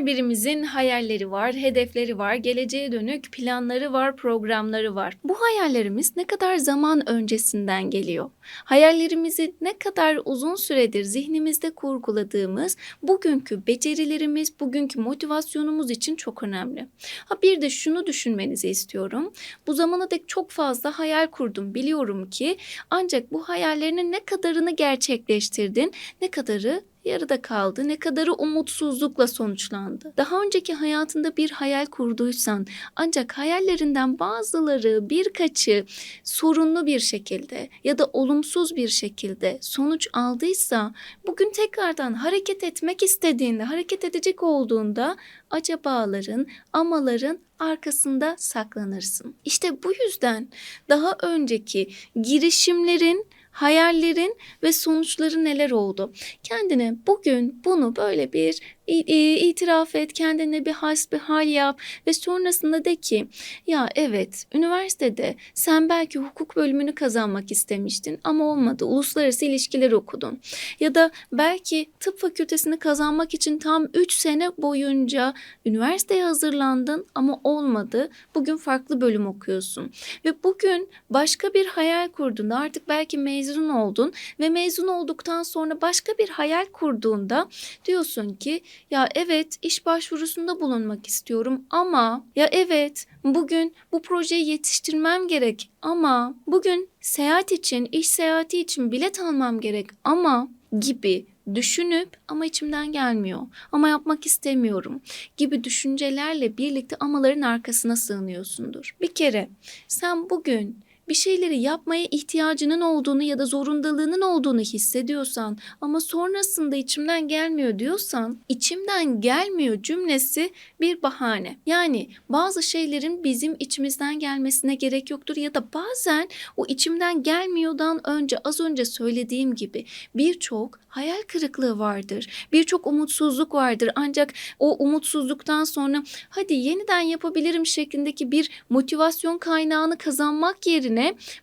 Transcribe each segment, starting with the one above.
Her birimizin hayalleri var, hedefleri var, geleceğe dönük planları var, programları var. Bu hayallerimiz ne kadar zaman öncesinden geliyor? Hayallerimizi ne kadar uzun süredir zihnimizde kurguladığımız bugünkü becerilerimiz, bugünkü motivasyonumuz için çok önemli. Ha bir de şunu düşünmenizi istiyorum. Bu zamana dek çok fazla hayal kurdum biliyorum ki ancak bu hayallerinin ne kadarını gerçekleştirdin, ne kadarı yarıda kaldı, ne kadarı umutsuzlukla sonuçlandı. Daha önceki hayatında bir hayal kurduysan ancak hayallerinden bazıları birkaçı sorunlu bir şekilde ya da olumsuz bir şekilde sonuç aldıysa bugün tekrardan hareket etmek istediğinde, hareket edecek olduğunda acabaların, amaların arkasında saklanırsın. İşte bu yüzden daha önceki girişimlerin hayallerin ve sonuçları neler oldu? Kendine bugün bunu böyle bir itiraf et, kendine bir hasbihal yap ve sonrasında de ki ya evet üniversitede sen belki hukuk bölümünü kazanmak istemiştin ama olmadı. Uluslararası ilişkiler okudun. Ya da belki tıp fakültesini kazanmak için tam 3 sene boyunca üniversiteye hazırlandın ama olmadı. Bugün farklı bölüm okuyorsun. Ve bugün başka bir hayal kurduğunda artık belki mezun oldun ve mezun olduktan sonra başka bir hayal kurduğunda diyorsun ki ya evet iş başvurusunda bulunmak istiyorum ama ya evet bugün bu projeyi yetiştirmem gerek ama bugün seyahat için, iş seyahati için bilet almam gerek ama gibi düşünüp ama içimden gelmiyor ama yapmak istemiyorum gibi düşüncelerle birlikte amaların arkasına sığınıyorsundur. Bir kere sen bugün bir şeyleri yapmaya ihtiyacının olduğunu ya da zorundalığının olduğunu hissediyorsan ama sonrasında içimden gelmiyor diyorsan içimden gelmiyor cümlesi bir bahane. Yani bazı şeylerin bizim içimizden gelmesine gerek yoktur ya da bazen o içimden gelmiyordan önce az önce söylediğim gibi birçok hayal kırıklığı vardır. Birçok umutsuzluk vardır. Ancak o umutsuzluktan sonra hadi yeniden yapabilirim şeklindeki bir motivasyon kaynağını kazanmak yerine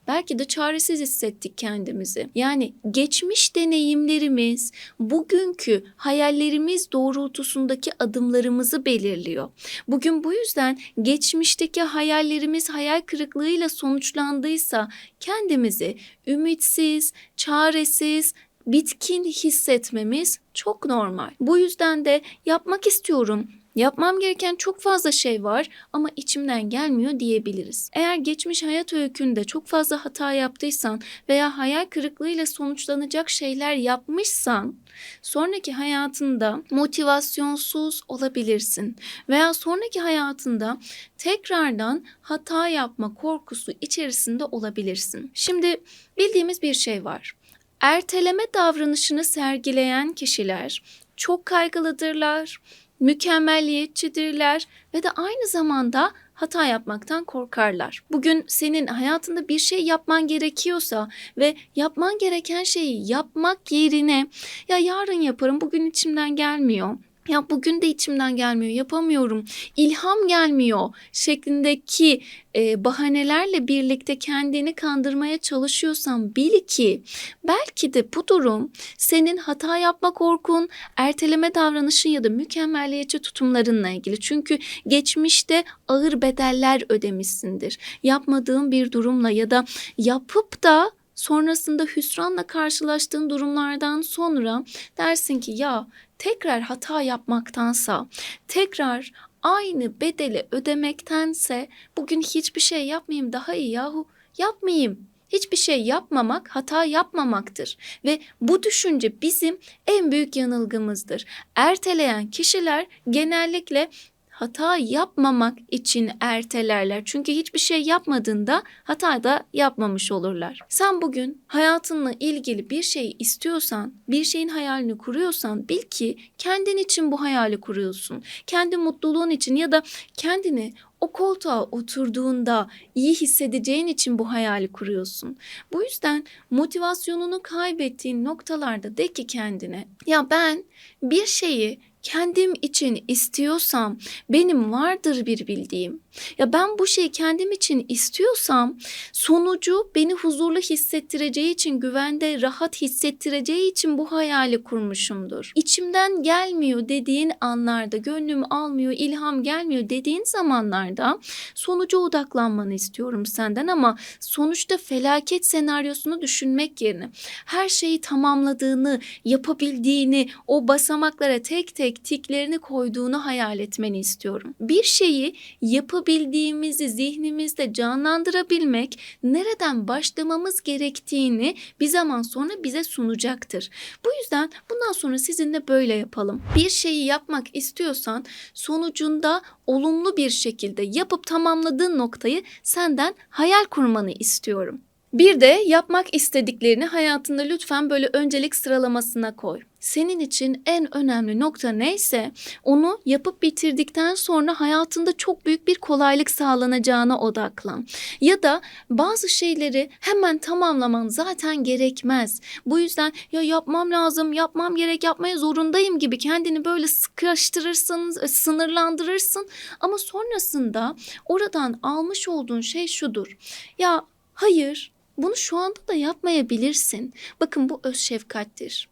belki de çaresiz hissettik kendimizi. Yani geçmiş deneyimlerimiz bugünkü hayallerimiz doğrultusundaki adımlarımızı belirliyor. Bugün bu yüzden geçmişteki hayallerimiz hayal kırıklığıyla sonuçlandıysa kendimizi ümitsiz, çaresiz, bitkin hissetmemiz çok normal. Bu yüzden de yapmak istiyorum. Yapmam gereken çok fazla şey var ama içimden gelmiyor diyebiliriz. Eğer geçmiş hayat öykünde çok fazla hata yaptıysan veya hayal kırıklığıyla sonuçlanacak şeyler yapmışsan sonraki hayatında motivasyonsuz olabilirsin veya sonraki hayatında tekrardan hata yapma korkusu içerisinde olabilirsin. Şimdi bildiğimiz bir şey var. Erteleme davranışını sergileyen kişiler çok kaygılıdırlar, mükemmelliyetçidirler ve de aynı zamanda hata yapmaktan korkarlar. Bugün senin hayatında bir şey yapman gerekiyorsa ve yapman gereken şeyi yapmak yerine ya yarın yaparım bugün içimden gelmiyor ya bugün de içimden gelmiyor, yapamıyorum, ilham gelmiyor şeklindeki e, bahanelerle birlikte kendini kandırmaya çalışıyorsan bil ki belki de bu durum senin hata yapma korkun, erteleme davranışın ya da mükemmelliyetçi tutumlarınla ilgili. Çünkü geçmişte ağır bedeller ödemişsindir. Yapmadığın bir durumla ya da yapıp da sonrasında hüsranla karşılaştığın durumlardan sonra dersin ki ya tekrar hata yapmaktansa, tekrar aynı bedeli ödemektense bugün hiçbir şey yapmayayım daha iyi yahu yapmayayım. Hiçbir şey yapmamak hata yapmamaktır ve bu düşünce bizim en büyük yanılgımızdır. Erteleyen kişiler genellikle hata yapmamak için ertelerler. Çünkü hiçbir şey yapmadığında hata da yapmamış olurlar. Sen bugün hayatınla ilgili bir şey istiyorsan, bir şeyin hayalini kuruyorsan bil ki kendin için bu hayali kuruyorsun. Kendi mutluluğun için ya da kendini o koltuğa oturduğunda iyi hissedeceğin için bu hayali kuruyorsun. Bu yüzden motivasyonunu kaybettiğin noktalarda de ki kendine ya ben bir şeyi kendim için istiyorsam benim vardır bir bildiğim. Ya ben bu şeyi kendim için istiyorsam sonucu beni huzurlu hissettireceği için, güvende, rahat hissettireceği için bu hayali kurmuşumdur. İçimden gelmiyor dediğin anlarda, gönlüm almıyor, ilham gelmiyor dediğin zamanlarda sonuca odaklanmanı istiyorum senden ama sonuçta felaket senaryosunu düşünmek yerine her şeyi tamamladığını, yapabildiğini, o basamaklara tek tek tiklerini koyduğunu hayal etmeni istiyorum. Bir şeyi yapabildiğimizi zihnimizde canlandırabilmek nereden başlamamız gerektiğini bir zaman sonra bize sunacaktır. Bu yüzden bundan sonra sizinle böyle yapalım. Bir şeyi yapmak istiyorsan sonucunda olumlu bir şekilde yapıp tamamladığın noktayı senden hayal kurmanı istiyorum. Bir de yapmak istediklerini hayatında lütfen böyle öncelik sıralamasına koy. Senin için en önemli nokta neyse onu yapıp bitirdikten sonra hayatında çok büyük bir kolaylık sağlanacağına odaklan. Ya da bazı şeyleri hemen tamamlaman zaten gerekmez. Bu yüzden ya yapmam lazım, yapmam gerek, yapmaya zorundayım gibi kendini böyle sıkıştırırsın, sınırlandırırsın. Ama sonrasında oradan almış olduğun şey şudur. Ya hayır bunu şu anda da yapmayabilirsin. Bakın bu öz şefkattir.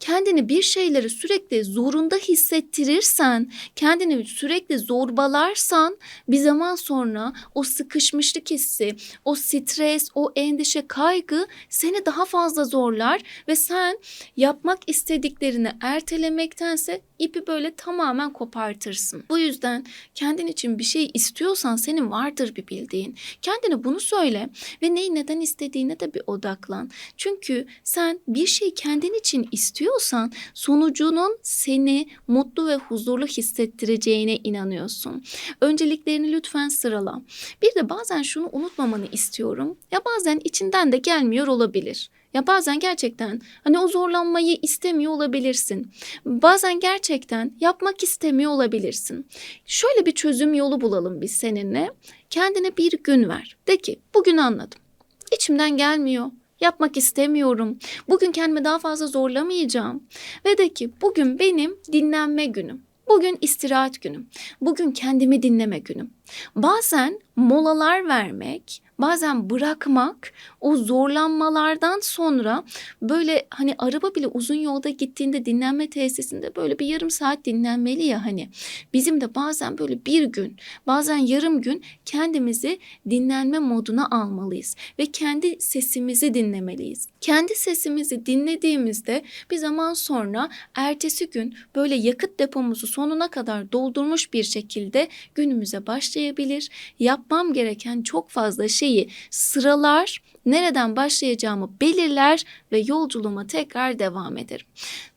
Kendini bir şeyleri sürekli zorunda hissettirirsen, kendini sürekli zorbalarsan bir zaman sonra o sıkışmışlık hissi, o stres, o endişe, kaygı seni daha fazla zorlar ve sen yapmak istediklerini ertelemektense ipi böyle tamamen kopartırsın. Bu yüzden kendin için bir şey istiyorsan senin vardır bir bildiğin. Kendine bunu söyle ve neyi neden istediğine de bir odaklan. Çünkü sen bir şey kendin için istiyorsan sonucunun seni mutlu ve huzurlu hissettireceğine inanıyorsun. Önceliklerini lütfen sırala. Bir de bazen şunu unutmamanı istiyorum. Ya bazen içinden de gelmiyor olabilir. Ya bazen gerçekten hani o zorlanmayı istemiyor olabilirsin. Bazen gerçekten yapmak istemiyor olabilirsin. Şöyle bir çözüm yolu bulalım biz seninle. Kendine bir gün ver. De ki bugün anladım. İçimden gelmiyor. Yapmak istemiyorum. Bugün kendimi daha fazla zorlamayacağım. Ve de ki bugün benim dinlenme günüm. Bugün istirahat günüm. Bugün kendimi dinleme günüm. Bazen molalar vermek, bazen bırakmak o zorlanmalardan sonra böyle hani araba bile uzun yolda gittiğinde dinlenme tesisinde böyle bir yarım saat dinlenmeli ya hani. Bizim de bazen böyle bir gün, bazen yarım gün kendimizi dinlenme moduna almalıyız ve kendi sesimizi dinlemeliyiz. Kendi sesimizi dinlediğimizde bir zaman sonra ertesi gün böyle yakıt depomuzu sonuna kadar doldurmuş bir şekilde günümüze başlayabilir. Yapmam gereken çok fazla şeyi sıralar, nereden başlayacağımı belirler ve yolculuğuma tekrar devam ederim.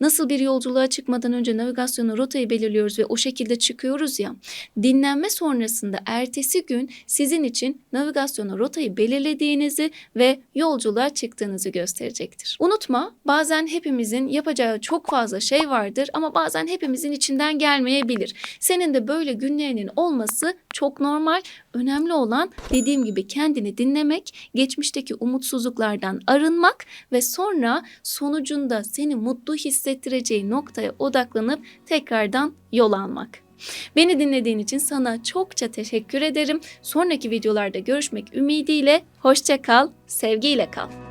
Nasıl bir yolculuğa çıkmadan önce navigasyona rotayı belirliyoruz ve o şekilde çıkıyoruz ya. Dinlenme sonrasında ertesi gün sizin için navigasyona rotayı belirlediğinizi ve yolculuğa çıktığınızı gösterecektir. Unutma bazen hepimizin yapacağı çok fazla şey vardır ama bazen hepimizin içinden gelmeyebilir. Senin de böyle günlerinin olması çok normal. Önemli olan dediğim gibi kendini dinlemek, geçmişteki umutsuzluklardan arınmak ve sonra sonucunda seni mutlu hissettireceği noktaya odaklanıp tekrardan yol almak. Beni dinlediğin için sana çokça teşekkür ederim. Sonraki videolarda görüşmek ümidiyle hoşça kal, sevgiyle kal.